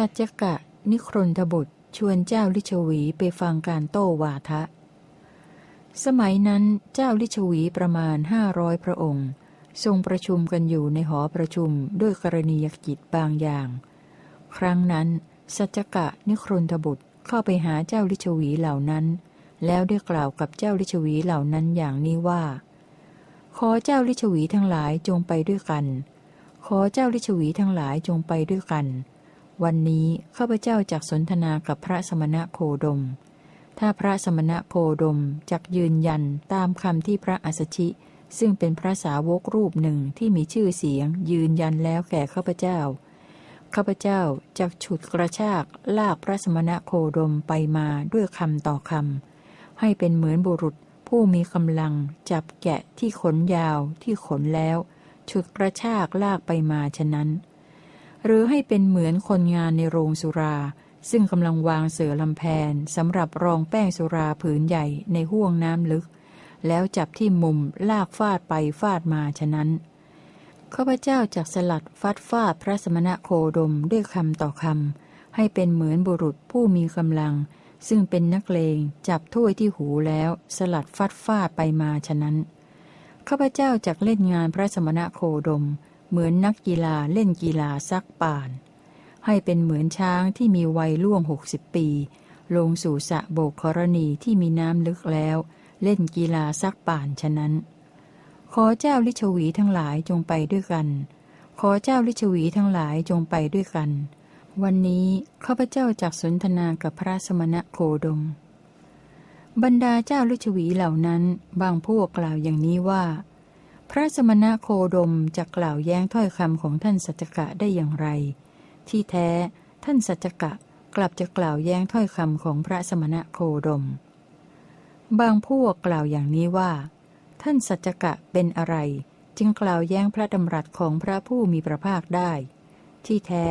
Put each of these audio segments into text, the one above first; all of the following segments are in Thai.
สัจจกะ นิครนทบุตร ชวนเจ้าลิชวีไปฟังการโต้วาทะ สมัยนั้นเจ้าลิชวีประมาณห้าร้อยพระองค์ ทรงประชุมกันอยู่ในหอประชุมด้วยกรณียกิจบางอย่าง ครั้งนั้นสัจจกะ นิครนทบุตรเข้าไปหาเจ้าลิชวีเหล่านั้น แล้วได้กล่าวกับเจ้าลิชวีเหล่านั้นอย่างนี้ว่า ขอเจ้าลิชวีทั้งหลายจงไปด้วยกัน ขอเจ้าลิชวีทั้งหลายจงไปด้วยกัน วันนี้ข้าพเจ้าจากสนทนากับพระสมณะโคดม ถ้าพระสมณะโคดมจักยืนยันตามคำที่พระอัสสชิ ซึ่งเป็นพระสาวกรูปหนึ่งที่มีชื่อเสียง ยืนยันแล้วแก่ข้าพเจ้า ข้าพเจ้าจะฉุดกระชากลากพระสมณะโคดมไปมาด้วยคำต่อคำให้เป็นเหมือนบุรุษผู้มีกำลังจับแกะที่ขนยาวที่ขนแล้ว ฉุดกระชากลากไปมาฉะนั้น หรือให้เป็นเหมือนคนงานในโรงสุรา ซึ่งกำลังวางเสือลำแพนสำหรับรองแป้งสุราผืนใหญ่ในห้วงน้ำลึก แล้วจับที่มุมลากฟาดไปฟาดมาฉะนั้นข้าพเจ้าจากสลัดฟัดฟาดพระสมณะโคดมด้วยคำต่อคำให้เป็นเหมือนบุรุษผู้มีกำลัง ซึ่งเป็นนักเลงจับถ้วยที่หูแล้วสลัดฟัดฟาดไปมาฉะนั้นข้าพเจ้าจากเล่นงานพระสมณะโคดม เหมือนนักกีฬาเล่นกีฬาซักป่าน ให้เป็นเหมือนช้างที่มีวัยล่วงหกสิบปี ลงสู่สะโบกกรณีที่มีน้ำลึกแล้ว เล่นกีฬาซักป่านฉะนั้น ขอเจ้าลิชวีทั้งหลายจงไปด้วยกัน ขอเจ้าลิชวีทั้งหลายจงไปด้วยกัน วันนี้ข้าพเจ้าจากสนทนากับพระสมณะโคดม บรรดาเจ้าลิชวีเหล่านั้น บางพวกกล่าวอย่างนี้ว่า พระสมณะโคดมจะกล่าวแย้งถ้อยคำของท่านสัจกะได้อย่างไร ที่แท้ท่านสัจกะกลับจะกล่าวแย้งถ้อยคำของพระสมณะโคดม บางพวกกล่าวอย่างนี้ว่า ท่านสัจกะเป็นอะไร จึงกล่าวแย้งพระดำรัสของพระผู้มีพระภาคได้ ที่แท้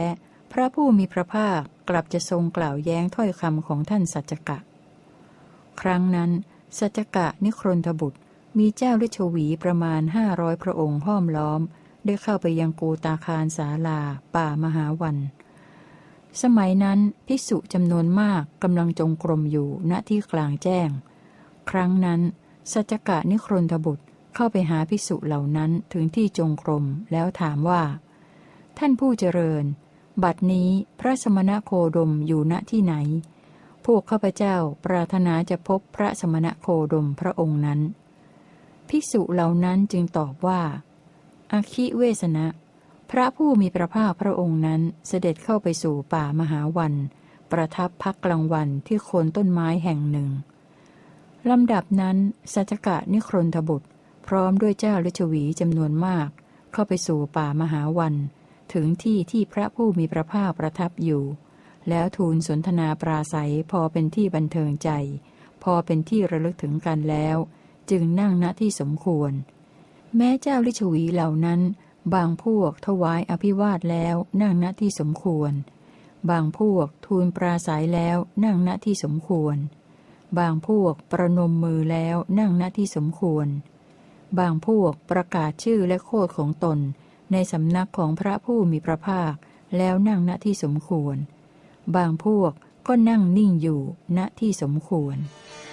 พระผู้มีพระภาคกลับจะทรงกล่าวแย้งถ้อยคำของท่านสัจกะ ครั้งนั้น สัจจกะนิครนทบุตร มีเจ้าฤชวีประมาณห้าร้อยพระองค์ห้อมล้อม ได้เข้าไปยังกูตาคารสาลา ป่ามหาวัน สมัยนั้นภิกษุจำนวนมากกำลังจงกรมอยู่ณที่กลางแจ้ง ครั้งนั้น สัจกะนิครนทบุตรเข้าไปหาภิกษุเหล่านั้นถึงที่จงกรมแล้วถามว่า ท่านผู้เจริญ บัดนี้พระสมณโคดมอยู่ณที่ไหน พวกข้าพเจ้าปรารถนาจะพบพระสมณโคดมพระองค์นั้น ภิกษุเหล่านั้นจึงตอบว่าอาคิเวสนะ พระผู้มีพระภาคพระองค์นั้นเสด็จเข้าไปสู่ป่ามหาวัน ประทับพักกลางวันที่โคนต้นไม้แห่งหนึ่งลำดับนั้นสัจจกะนิครนทบุตร พร้อมด้วยเจ้าฤชวีจำนวนมาก เข้าไปสู่ป่ามหาวัน ถึงที่ที่พระผู้มีพระภาคประทับอยู่ แล้วทูลสนทนาปราศัยพอเป็นที่บันเทิงใจ พอเป็นที่ระลึกถึงกันแล้ว จึงนั่งณที่สมควร แม้เจ้าลิชวีเหล่านั้น บางพวกถวายอภิวาทแล้วนั่งณที่สมควร บางพวกทูลปราศัยแล้วนั่งณที่สมควร บางพวกประนมมือแล้วนั่งณที่สมควร บางพวกประกาศชื่อและโคดของตน ในสำนักของพระผู้มีพระภาคแล้วนั่งณที่สมควร บางพวกก็นั่งนิ่งอยู่ณที่สมควร「